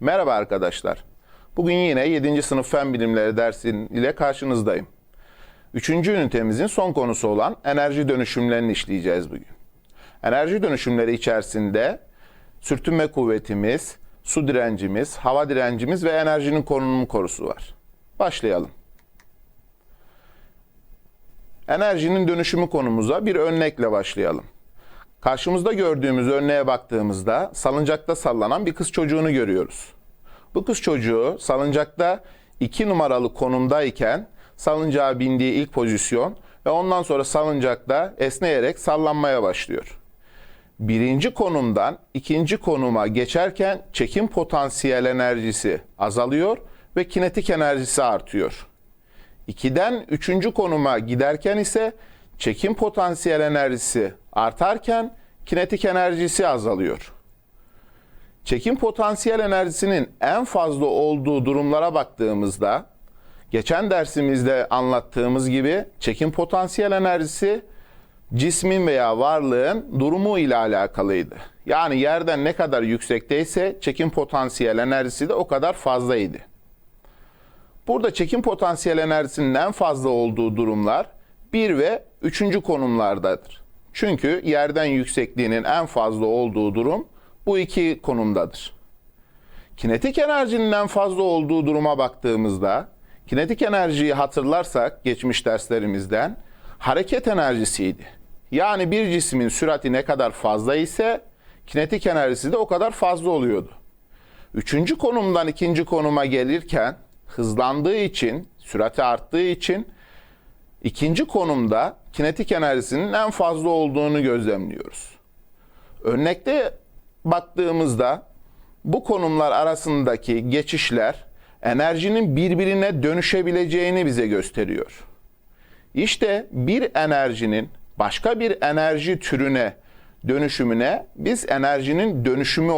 Merhaba arkadaşlar. Bugün yine 7. sınıf fen bilimleri dersin ile karşınızdayım. 3. ünitemizin son konusu olan enerji dönüşümlerini işleyeceğiz bugün. Enerji dönüşümleri içerisinde sürtünme kuvvetimiz, su direncimiz, hava direncimiz ve enerjinin konumu konusu var. Başlayalım. Enerjinin dönüşümü konumuza bir örnekle başlayalım. Karşımızda gördüğümüz örneğe baktığımızda salıncakta sallanan bir kız çocuğunu görüyoruz. Bu kız çocuğu salıncakta 2 numaralı konumdayken salıncağa bindiği ilk pozisyon ve ondan sonra salıncakta esneyerek sallanmaya başlıyor. Birinci konumdan ikinci konuma geçerken çekim potansiyel enerjisi azalıyor ve kinetik enerjisi artıyor. 2'den 3. konuma giderken ise çekim potansiyel enerjisi artarken kinetik enerjisi azalıyor. Çekim potansiyel enerjisinin en fazla olduğu durumlara baktığımızda geçen dersimizde anlattığımız gibi çekim potansiyel enerjisi cismin veya varlığın durumu ile alakalıydı. Yani yerden ne kadar yüksekteyse çekim potansiyel enerjisi de o kadar fazlaydı. Burada çekim potansiyel enerjisinin en fazla olduğu durumlar 1 ve 3. konumlardadır. Çünkü yerden yüksekliğinin en fazla olduğu durum bu iki konumdadır. Kinetik enerjinin en fazla olduğu duruma baktığımızda kinetik enerjiyi hatırlarsak geçmiş derslerimizden hareket enerjisiydi. Yani bir cismin sürati ne kadar fazla ise kinetik enerjisi de o kadar fazla oluyordu. Üçüncü konumdan ikinci konuma gelirken hızlandığı için, sürati arttığı için ikinci konumda kinetik enerjisinin en fazla olduğunu gözlemliyoruz. Örnekte baktığımızda bu konumlar arasındaki geçişler enerjinin birbirine dönüşebileceğini bize gösteriyor. İşte bir enerjinin başka bir enerji türüne dönüşümüne biz enerjinin dönüşümü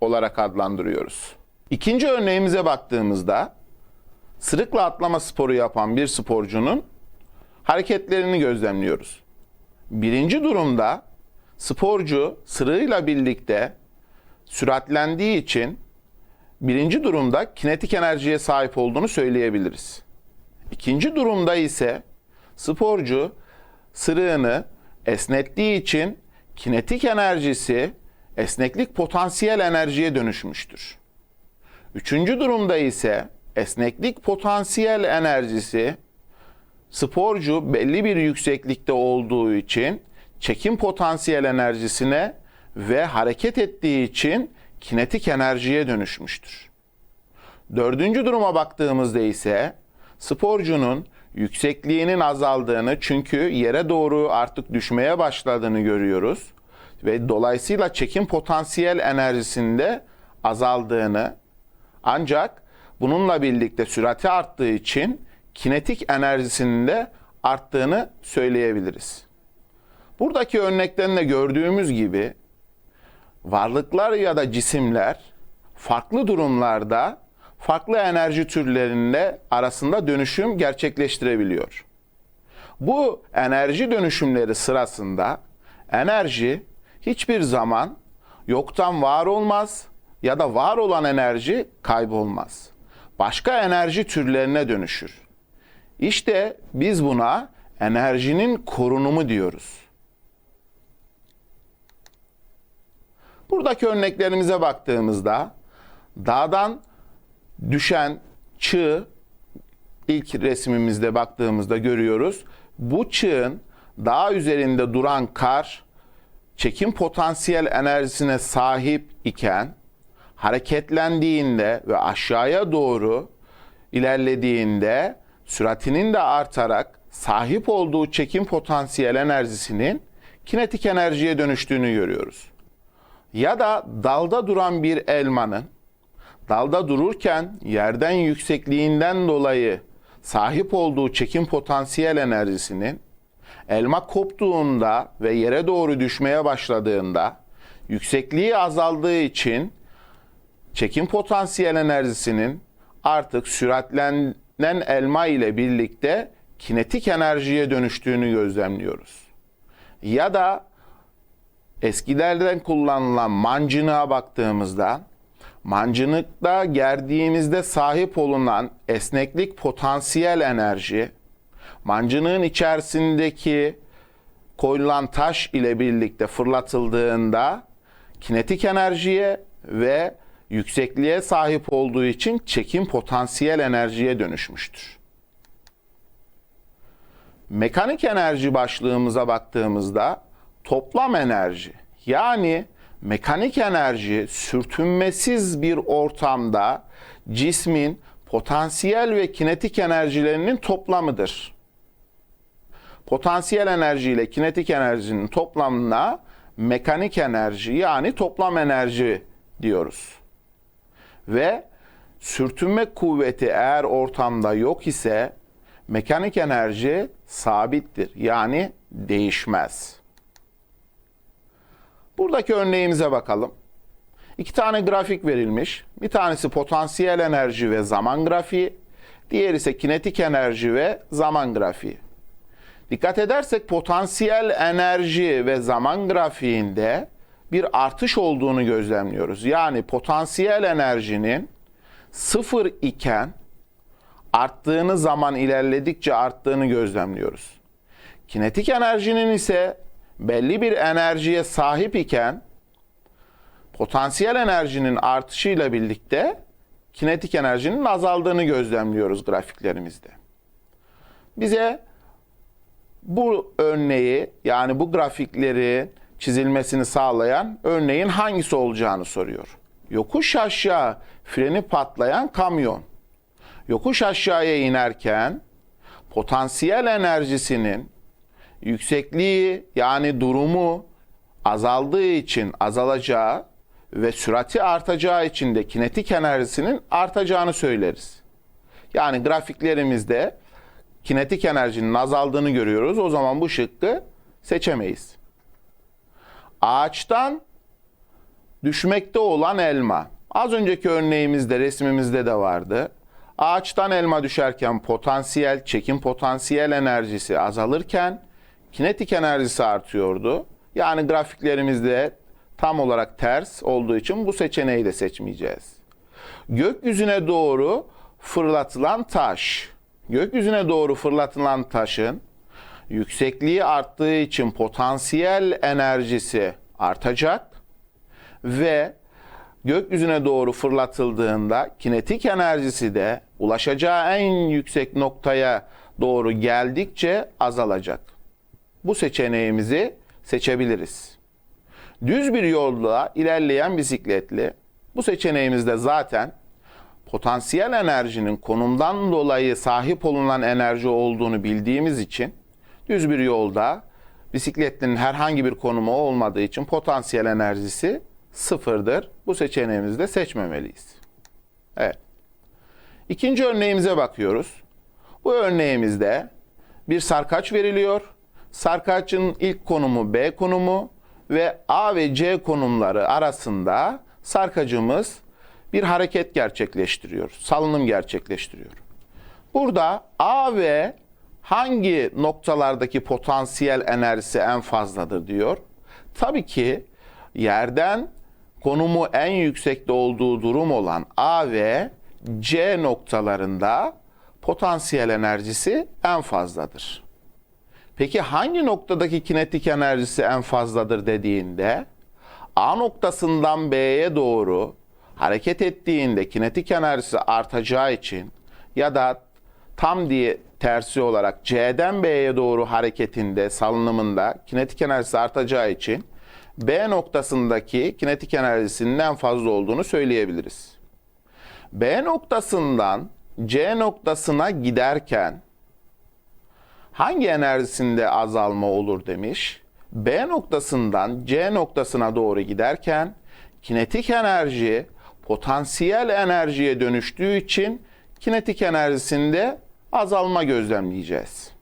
olarak adlandırıyoruz. İkinci örneğimize baktığımızda sırıkla atlama sporu yapan bir sporcunun hareketlerini gözlemliyoruz. Birinci durumda sporcu sırığıyla birlikte süratlendiği için birinci durumda kinetik enerjiye sahip olduğunu söyleyebiliriz. İkinci durumda ise sporcu sırığını esnettiği için kinetik enerjisi esneklik potansiyel enerjiye dönüşmüştür. Üçüncü durumda ise esneklik potansiyel enerjisi sporcu belli bir yükseklikte olduğu için çekim potansiyel enerjisine ve hareket ettiği için kinetik enerjiye dönüşmüştür. Dördüncü duruma baktığımızda ise sporcunun yüksekliğinin azaldığını çünkü yere doğru artık düşmeye başladığını görüyoruz ve dolayısıyla çekim potansiyel enerjisinde azaldığını ancak bununla birlikte sürati arttığı için kinetik enerjisinin de arttığını söyleyebiliriz. Buradaki örnekten de gördüğümüz gibi varlıklar ya da cisimler farklı durumlarda farklı enerji türlerinde arasında dönüşüm gerçekleştirebiliyor. Bu enerji dönüşümleri sırasında enerji hiçbir zaman yoktan var olmaz ya da var olan enerji kaybolmaz. Başka enerji türlerine dönüşür. İşte biz buna enerjinin korunumu diyoruz. Buradaki örneklerimize baktığımızda dağdan düşen çığ ilk resmimizde baktığımızda görüyoruz. Bu çığın dağ üzerinde duran kar çekim potansiyel enerjisine sahip iken hareketlendiğinde ve aşağıya doğru ilerlediğinde süratinin de artarak sahip olduğu çekim potansiyel enerjisinin kinetik enerjiye dönüştüğünü görüyoruz. Ya da dalda duran bir elmanın dalda dururken yerden yüksekliğinden dolayı sahip olduğu çekim potansiyel enerjisinin elma koptuğunda ve yere doğru düşmeye başladığında yüksekliği azaldığı için çekim potansiyel enerjisinin artık süratlenen elma ile birlikte kinetik enerjiye dönüştüğünü gözlemliyoruz. Ya da eskilerden kullanılan mancınığa baktığımızda Mancınıkta gerdiğimizde sahip olunan esneklik potansiyel enerji, mancınığın içerisindeki koyulan taş ile birlikte fırlatıldığında kinetik enerjiye ve yüksekliğe sahip olduğu için çekim potansiyel enerjiye dönüşmüştür. Mekanik enerji başlığımıza baktığımızda toplam enerji yani mekanik enerji sürtünmesiz bir ortamda cismin potansiyel ve kinetik enerjilerinin toplamıdır. Potansiyel enerji ile kinetik enerjinin toplamına mekanik enerji yani toplam enerji diyoruz. Ve sürtünme kuvveti eğer ortamda yok ise mekanik enerji sabittir. Yani değişmez. Buradaki örneğimize bakalım. İki tane grafik verilmiş. Bir tanesi potansiyel enerji ve zaman grafiği. Diğeri ise kinetik enerji ve zaman grafiği. Dikkat edersek potansiyel enerji ve zaman grafiğinde bir artış olduğunu gözlemliyoruz. Yani potansiyel enerjinin sıfır iken arttığını zaman ilerledikçe arttığını gözlemliyoruz. Kinetik enerjinin ise belli bir enerjiye sahip iken potansiyel enerjinin artışıyla birlikte kinetik enerjinin azaldığını gözlemliyoruz grafiklerimizde. Bize bu örneği yani bu grafikleri çizilmesini sağlayan örneğin hangisi olacağını soruyor. Yokuş aşağı freni patlayan kamyon. Yokuş aşağıya inerken potansiyel enerjisinin yüksekliği yani durumu azaldığı için azalacağı ve sürati artacağı için de kinetik enerjisinin artacağını söyleriz. Yani grafiklerimizde kinetik enerjinin azaldığını görüyoruz. O zaman bu şıkkı seçemeyiz. Ağaçtan düşmekte olan elma. Az önceki örneğimizde, resmimizde de vardı. Ağaçtan elma düşerken potansiyel, çekim potansiyel enerjisi azalırken kinetik enerjisi artıyordu. Yani grafiklerimizde tam olarak ters olduğu için bu seçeneği de seçmeyeceğiz. Gökyüzüne doğru fırlatılan taş. Gökyüzüne doğru fırlatılan taşın yüksekliği arttığı için potansiyel enerjisi artacak ve gökyüzüne doğru fırlatıldığında kinetik enerjisi de ulaşacağı en yüksek noktaya doğru geldikçe azalacak. Bu seçeneğimizi seçebiliriz. Düz bir yolda ilerleyen bisikletli bu seçeneğimizde zaten potansiyel enerjinin konumdan dolayı sahip olunan enerji olduğunu bildiğimiz için düz bir yolda bisikletlinin herhangi bir konumu olmadığı için potansiyel enerjisi sıfırdır. Bu seçeneğimizi de seçmemeliyiz. Evet. İkinci örneğimize bakıyoruz. Bu örneğimizde bir sarkaç veriliyor. Sarkaçın ilk konumu B konumu ve A ve C konumları arasında sarkacımız bir hareket gerçekleştiriyor. Salınım gerçekleştiriyor. Burada A ve hangi noktalardaki potansiyel enerjisi en fazladır diyor. Tabii ki yerden konumu en yüksekte olduğu durum olan A ve C noktalarında potansiyel enerjisi en fazladır. Peki hangi noktadaki kinetik enerjisi en fazladır dediğinde A noktasından B'ye doğru hareket ettiğinde kinetik enerjisi artacağı için ya da tam diye tersi olarak C'den B'ye doğru hareketinde, salınımında kinetik enerjisi artacağı için B noktasındaki kinetik enerjisinin en fazla olduğunu söyleyebiliriz. B noktasından C noktasına giderken hangi enerjisinde azalma olur demiş. B noktasından C noktasına doğru giderken kinetik enerji potansiyel enerjiye dönüştüğü için kinetik enerjisinde azalma gözlemleyeceğiz.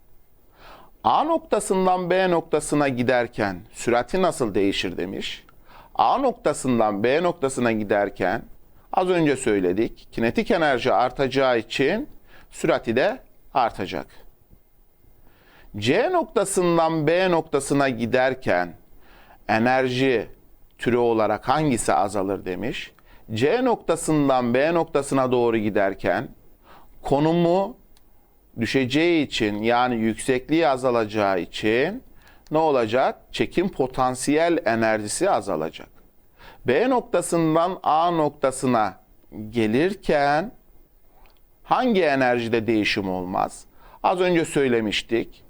A noktasından B noktasına giderken sürati nasıl değişir demiş. A noktasından B noktasına giderken az önce söyledik kinetik enerji artacağı için sürati de artacak. C noktasından B noktasına giderken enerji türü olarak hangisi azalır demiş. C noktasından B noktasına doğru giderken konumu düşeceği için yani yüksekliği azalacağı için ne olacak? Çekim potansiyel enerjisi azalacak. B noktasından A noktasına gelirken hangi enerjide değişim olmaz? Az önce söylemiştik.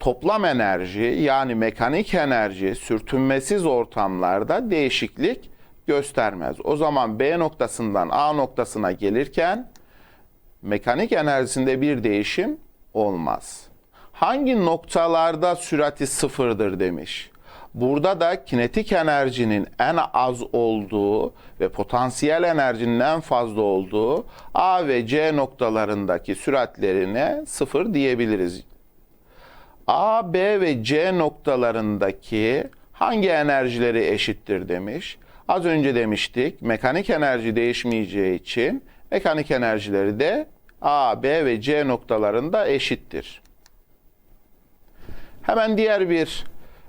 Toplam enerji yani mekanik enerji sürtünmesiz ortamlarda değişiklik göstermez. O zaman B noktasından A noktasına gelirken mekanik enerjisinde bir değişim olmaz. Hangi noktalarda sürati sıfırdır demiş. Burada da kinetik enerjinin en az olduğu ve potansiyel enerjinin en fazla olduğu A ve C noktalarındaki süratlerine sıfır diyebiliriz. A, B ve C noktalarındaki hangi enerjileri eşittir demiş. Az önce demiştik mekanik enerji değişmeyeceği için mekanik enerjileri de A, B ve C noktalarında eşittir. Hemen diğer bir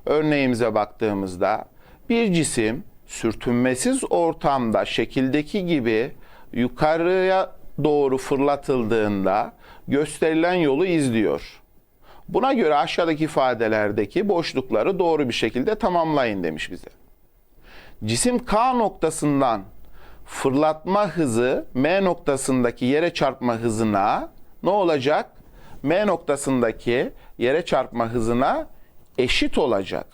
örneğimize baktığımızda bir cisim sürtünmesiz ortamda şekildeki gibi yukarıya doğru fırlatıldığında gösterilen yolu izliyor. Buna göre aşağıdaki ifadelerdeki boşlukları doğru bir şekilde tamamlayın demiş bize. Cisim K noktasından fırlatma hızı M noktasındaki yere çarpma hızına ne olacak? M noktasındaki yere çarpma hızına eşit olacak.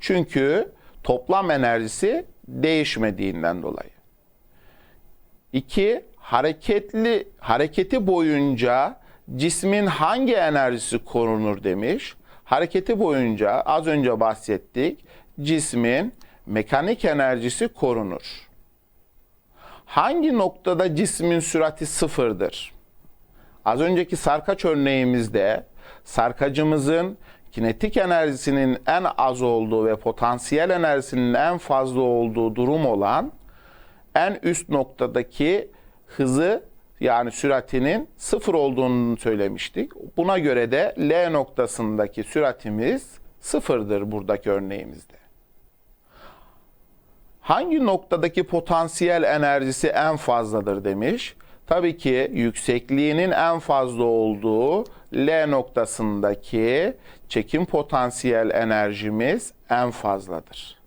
Çünkü toplam enerjisi değişmediğinden dolayı. 2. Hareketli hareketi boyunca cismin hangi enerjisi korunur demiş. Hareketi boyunca az önce bahsettik. Cismin mekanik enerjisi korunur. Hangi noktada cismin sürati sıfırdır? Az önceki sarkaç örneğimizde sarkacımızın kinetik enerjisinin en az olduğu ve potansiyel enerjisinin en fazla olduğu durum olan en üst noktadaki hızı yani süratinin sıfır olduğunu söylemiştik. Buna göre de L noktasındaki süratimiz sıfırdır buradaki örneğimizde. Hangi noktadaki potansiyel enerjisi en fazladır demiş. Tabii ki yüksekliğinin en fazla olduğu L noktasındaki çekim potansiyel enerjimiz en fazladır.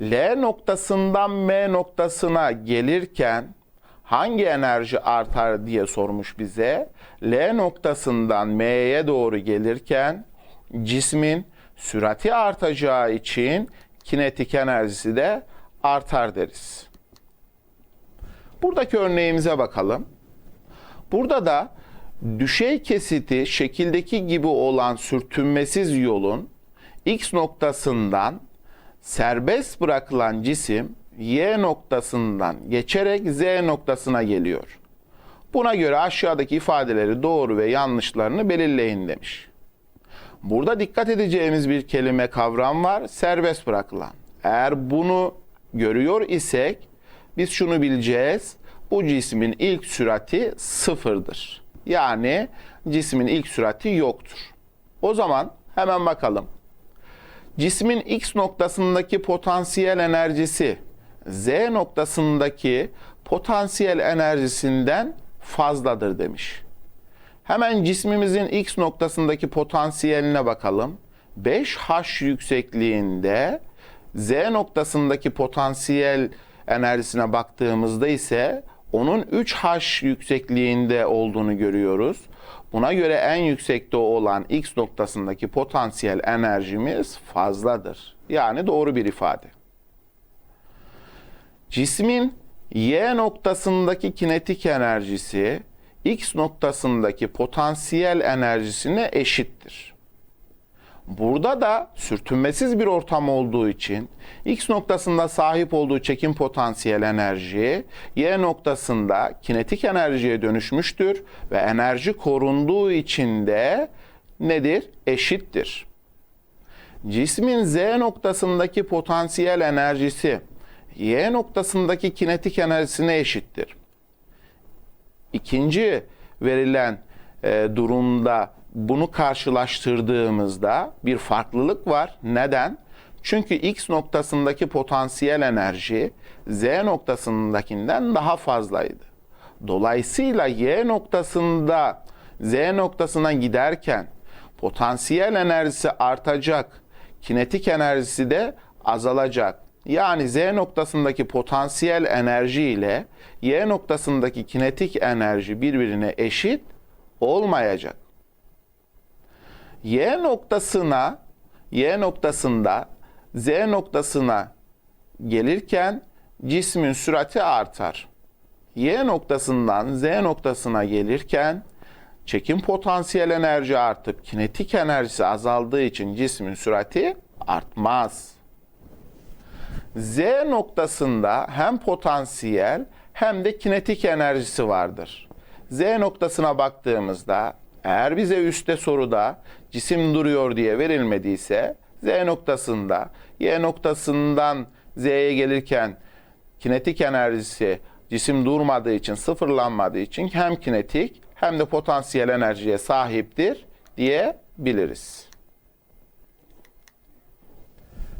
L noktasından M noktasına gelirken hangi enerji artar diye sormuş bize. L noktasından M'ye doğru gelirken cismin sürati artacağı için kinetik enerjisi de artar deriz. Buradaki örneğimize bakalım. Burada da düşey kesiti şekildeki gibi olan sürtünmesiz yolun X noktasından serbest bırakılan cisim Y noktasından geçerek Z noktasına geliyor. Buna göre aşağıdaki ifadeleri doğru ve yanlışlarını belirleyin demiş. Burada dikkat edeceğimiz bir kelime kavram var. Serbest bırakılan. Eğer bunu görüyor isek biz şunu bileceğiz. Bu cismin ilk sürati sıfırdır. Yani cismin ilk sürati yoktur. O zaman hemen bakalım. Cismin x noktasındaki potansiyel enerjisi z noktasındaki potansiyel enerjisinden fazladır demiş. Hemen cismimizin x noktasındaki potansiyeline bakalım. 5h yüksekliğinde z noktasındaki potansiyel enerjisine baktığımızda ise onun 3h yüksekliğinde olduğunu görüyoruz. Buna göre en yüksekte olan x noktasındaki potansiyel enerjimiz fazladır. Yani doğru bir ifade. Cismin y noktasındaki kinetik enerjisi x noktasındaki potansiyel enerjisine eşittir. Burada da sürtünmesiz bir ortam olduğu için X noktasında sahip olduğu çekim potansiyel enerji Y noktasında kinetik enerjiye dönüşmüştür ve enerji korunduğu için de nedir? Eşittir. Cismin Z noktasındaki potansiyel enerjisi Y noktasındaki kinetik enerjisine eşittir. İkinci verilen e, durumda bunu karşılaştırdığımızda bir farklılık var. Neden? Çünkü X noktasındaki potansiyel enerji Z noktasındakinden daha fazlaydı. Dolayısıyla Y noktasında Z noktasına giderken potansiyel enerjisi artacak, kinetik enerjisi de azalacak. Yani Z noktasındaki potansiyel enerji ile Y noktasındaki kinetik enerji birbirine eşit olmayacak. Y noktasına Y noktasında Z noktasına gelirken cismin sürati artar. Y noktasından Z noktasına gelirken çekim potansiyel enerji artıp kinetik enerjisi azaldığı için cismin sürati artmaz. Z noktasında hem potansiyel hem de kinetik enerjisi vardır. Z noktasına baktığımızda eğer bize üstte soruda cisim duruyor diye verilmediyse Z noktasında Y noktasından Z'ye gelirken kinetik enerjisi cisim durmadığı için sıfırlanmadığı için hem kinetik hem de potansiyel enerjiye sahiptir diyebiliriz.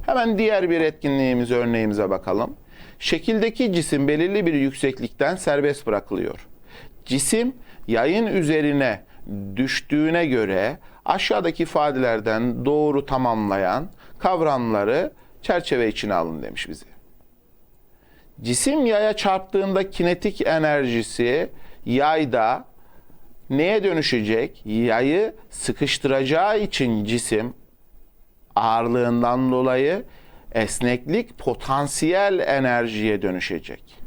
Hemen diğer bir etkinliğimiz örneğimize bakalım. Şekildeki cisim belirli bir yükseklikten serbest bırakılıyor. Cisim yayın üzerine düştüğüne göre aşağıdaki ifadelerden doğru tamamlayan kavramları çerçeve içine alın demiş bize. Cisim yaya çarptığında kinetik enerjisi yayda neye dönüşecek? Yayı sıkıştıracağı için cisim ağırlığından dolayı esneklik potansiyel enerjiye dönüşecek.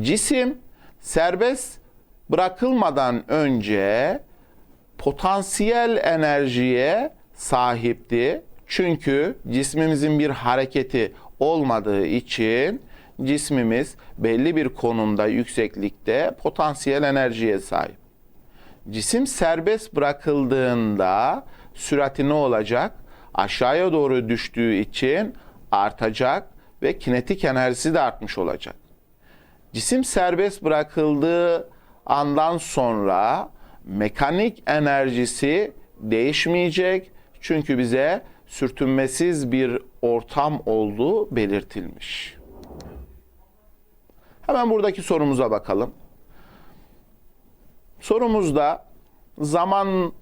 Cisim serbest bırakılmadan önce potansiyel enerjiye sahipti. Çünkü cismimizin bir hareketi olmadığı için cismimiz belli bir konumda yükseklikte potansiyel enerjiye sahip. Cisim serbest bırakıldığında sürati ne olacak? Aşağıya doğru düştüğü için artacak ve kinetik enerjisi de artmış olacak. Cisim serbest bırakıldığı andan sonra mekanik enerjisi değişmeyecek. Çünkü bize sürtünmesiz bir ortam olduğu belirtilmiş. Hemen buradaki sorumuza bakalım. Sorumuzda zaman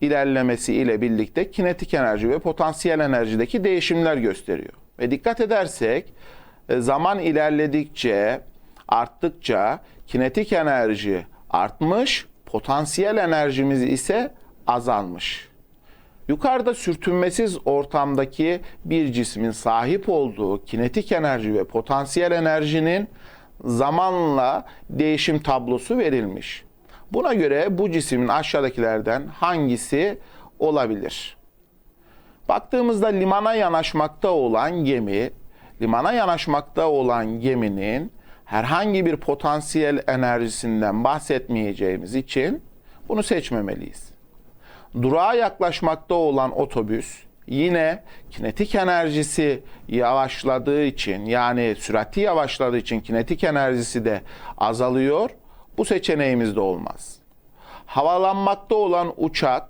ilerlemesi ile birlikte kinetik enerji ve potansiyel enerjideki değişimler gösteriyor. Ve dikkat edersek e, zaman ilerledikçe, arttıkça kinetik enerji artmış, potansiyel enerjimiz ise azalmış. Yukarıda sürtünmesiz ortamdaki bir cismin sahip olduğu kinetik enerji ve potansiyel enerjinin zamanla değişim tablosu verilmiş. Buna göre bu cismin aşağıdakilerden hangisi olabilir? Baktığımızda limana yanaşmakta olan gemi, limana yanaşmakta olan geminin herhangi bir potansiyel enerjisinden bahsetmeyeceğimiz için bunu seçmemeliyiz. Durağa yaklaşmakta olan otobüs yine kinetik enerjisi yavaşladığı için yani sürati yavaşladığı için kinetik enerjisi de azalıyor. Bu seçeneğimiz de olmaz. Havalanmakta olan uçak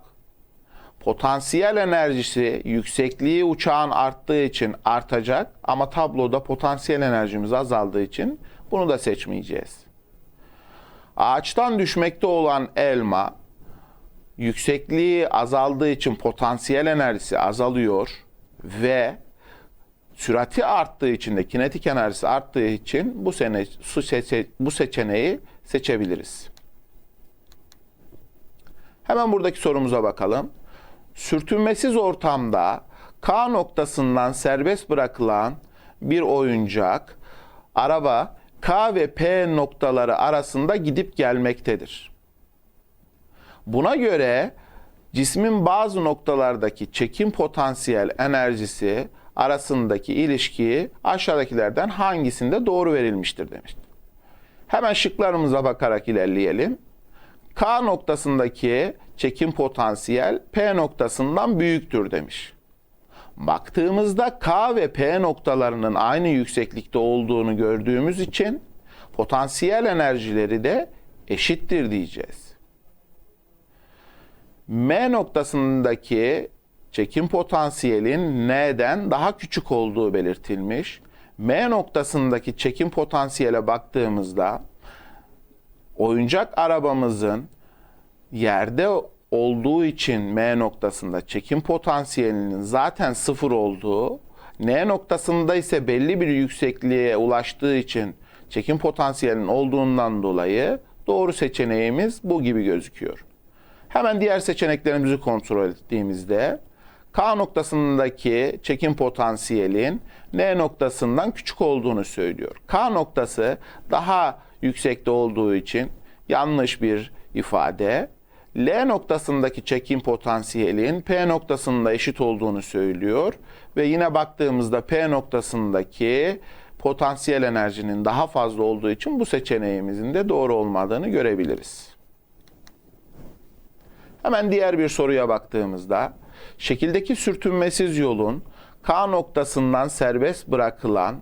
potansiyel enerjisi yüksekliği uçağın arttığı için artacak ama tabloda potansiyel enerjimiz azaldığı için bunu da seçmeyeceğiz. Ağaçtan düşmekte olan elma yüksekliği azaldığı için potansiyel enerjisi azalıyor ve sürati arttığı için de kinetik enerjisi arttığı için bu sene su seçe, bu seçeneği seçebiliriz. Hemen buradaki sorumuza bakalım. Sürtünmesiz ortamda K noktasından serbest bırakılan bir oyuncak araba K ve P noktaları arasında gidip gelmektedir. Buna göre cismin bazı noktalardaki çekim potansiyel enerjisi arasındaki ilişki aşağıdakilerden hangisinde doğru verilmiştir demiştir. Hemen şıklarımıza bakarak ilerleyelim. K noktasındaki çekim potansiyel P noktasından büyüktür demiş. Baktığımızda K ve P noktalarının aynı yükseklikte olduğunu gördüğümüz için potansiyel enerjileri de eşittir diyeceğiz. M noktasındaki çekim potansiyelin N'den daha küçük olduğu belirtilmiş. M noktasındaki çekim potansiyele baktığımızda oyuncak arabamızın yerde olduğu için M noktasında çekim potansiyelinin zaten sıfır olduğu, N noktasında ise belli bir yüksekliğe ulaştığı için çekim potansiyelinin olduğundan dolayı doğru seçeneğimiz bu gibi gözüküyor. Hemen diğer seçeneklerimizi kontrol ettiğimizde K noktasındaki çekim potansiyelin N noktasından küçük olduğunu söylüyor. K noktası daha yüksekte olduğu için yanlış bir ifade. L noktasındaki çekim potansiyelin P noktasında eşit olduğunu söylüyor ve yine baktığımızda P noktasındaki potansiyel enerjinin daha fazla olduğu için bu seçeneğimizin de doğru olmadığını görebiliriz. Hemen diğer bir soruya baktığımızda şekildeki sürtünmesiz yolun K noktasından serbest bırakılan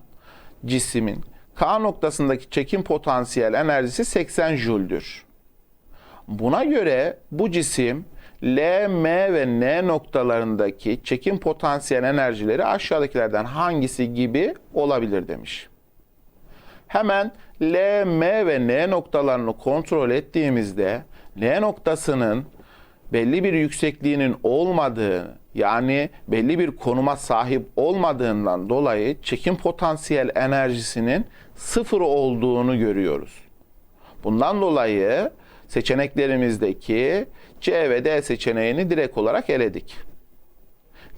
cismin K noktasındaki çekim potansiyel enerjisi 80 jüldür. Buna göre bu cisim L, M ve N noktalarındaki çekim potansiyel enerjileri aşağıdakilerden hangisi gibi olabilir demiş. Hemen L, M ve N noktalarını kontrol ettiğimizde N noktasının belli bir yüksekliğinin olmadığı yani belli bir konuma sahip olmadığından dolayı çekim potansiyel enerjisinin sıfır olduğunu görüyoruz. Bundan dolayı seçeneklerimizdeki C ve D seçeneğini direkt olarak eledik.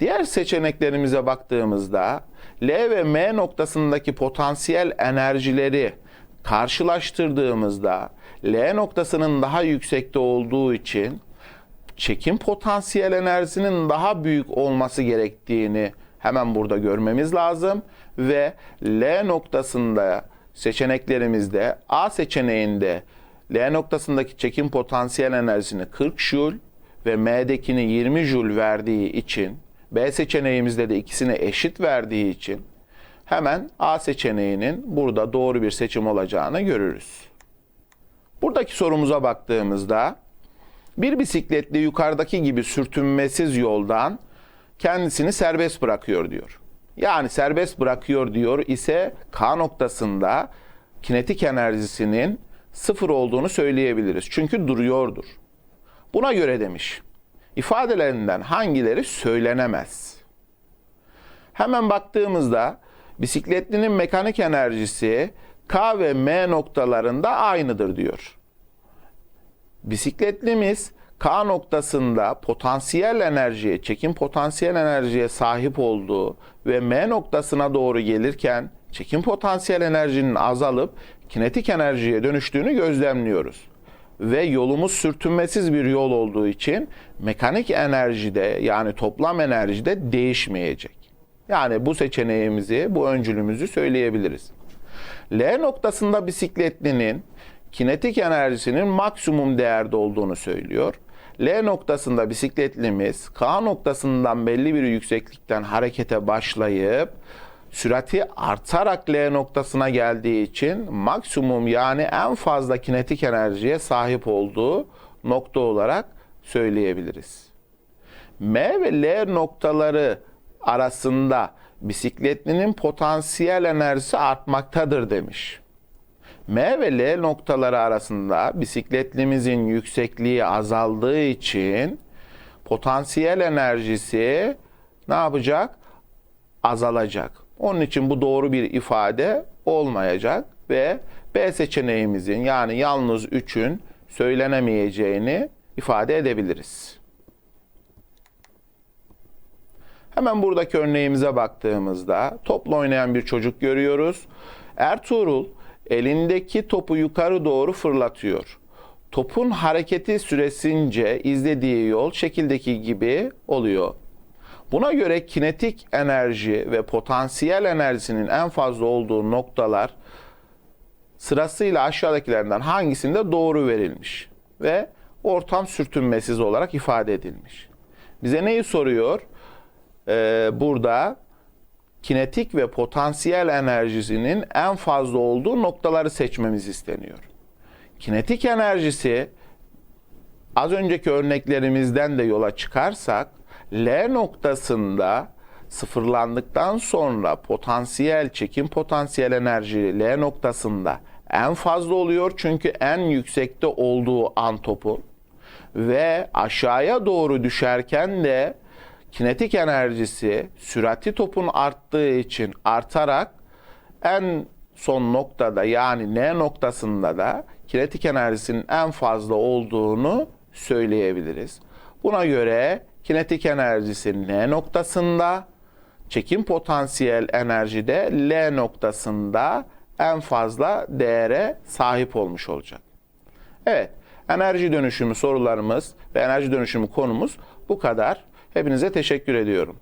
Diğer seçeneklerimize baktığımızda L ve M noktasındaki potansiyel enerjileri karşılaştırdığımızda L noktasının daha yüksekte olduğu için çekim potansiyel enerjisinin daha büyük olması gerektiğini hemen burada görmemiz lazım ve L noktasında seçeneklerimizde A seçeneğinde L noktasındaki çekim potansiyel enerjisini 40 Joule ve M'dekini 20 Joule verdiği için B seçeneğimizde de ikisine eşit verdiği için hemen A seçeneğinin burada doğru bir seçim olacağını görürüz. Buradaki sorumuza baktığımızda bir bisikletli yukarıdaki gibi sürtünmesiz yoldan kendisini serbest bırakıyor diyor. Yani serbest bırakıyor diyor ise K noktasında kinetik enerjisinin sıfır olduğunu söyleyebiliriz. Çünkü duruyordur. Buna göre demiş. İfadelerinden hangileri söylenemez? Hemen baktığımızda bisikletlinin mekanik enerjisi K ve M noktalarında aynıdır diyor. Bisikletlimiz K noktasında potansiyel enerjiye, çekim potansiyel enerjiye sahip olduğu ve M noktasına doğru gelirken çekim potansiyel enerjinin azalıp kinetik enerjiye dönüştüğünü gözlemliyoruz. Ve yolumuz sürtünmesiz bir yol olduğu için mekanik enerjide yani toplam enerjide değişmeyecek. Yani bu seçeneğimizi, bu öncülümüzü söyleyebiliriz. L noktasında bisikletlinin kinetik enerjisinin maksimum değerde olduğunu söylüyor. L noktasında bisikletlimiz K noktasından belli bir yükseklikten harekete başlayıp sürati artarak L noktasına geldiği için maksimum yani en fazla kinetik enerjiye sahip olduğu nokta olarak söyleyebiliriz. M ve L noktaları arasında bisikletlinin potansiyel enerjisi artmaktadır demiş. M ve L noktaları arasında bisikletlimizin yüksekliği azaldığı için potansiyel enerjisi ne yapacak? Azalacak. Onun için bu doğru bir ifade olmayacak ve B seçeneğimizin yani yalnız 3'ün söylenemeyeceğini ifade edebiliriz. Hemen buradaki örneğimize baktığımızda topla oynayan bir çocuk görüyoruz. Ertuğrul elindeki topu yukarı doğru fırlatıyor. Topun hareketi süresince izlediği yol şekildeki gibi oluyor. Buna göre kinetik enerji ve potansiyel enerjisinin en fazla olduğu noktalar sırasıyla aşağıdakilerden hangisinde doğru verilmiş ve ortam sürtünmesiz olarak ifade edilmiş. Bize neyi soruyor? Ee, burada kinetik ve potansiyel enerjisinin en fazla olduğu noktaları seçmemiz isteniyor. Kinetik enerjisi az önceki örneklerimizden de yola çıkarsak L noktasında sıfırlandıktan sonra potansiyel çekim potansiyel enerji L noktasında en fazla oluyor çünkü en yüksekte olduğu an topun ve aşağıya doğru düşerken de kinetik enerjisi sürati topun arttığı için artarak en son noktada yani N noktasında da kinetik enerjisinin en fazla olduğunu söyleyebiliriz. Buna göre kinetik enerjisi N noktasında, çekim potansiyel enerji de L noktasında en fazla değere sahip olmuş olacak. Evet, enerji dönüşümü sorularımız ve enerji dönüşümü konumuz bu kadar. Hepinize teşekkür ediyorum.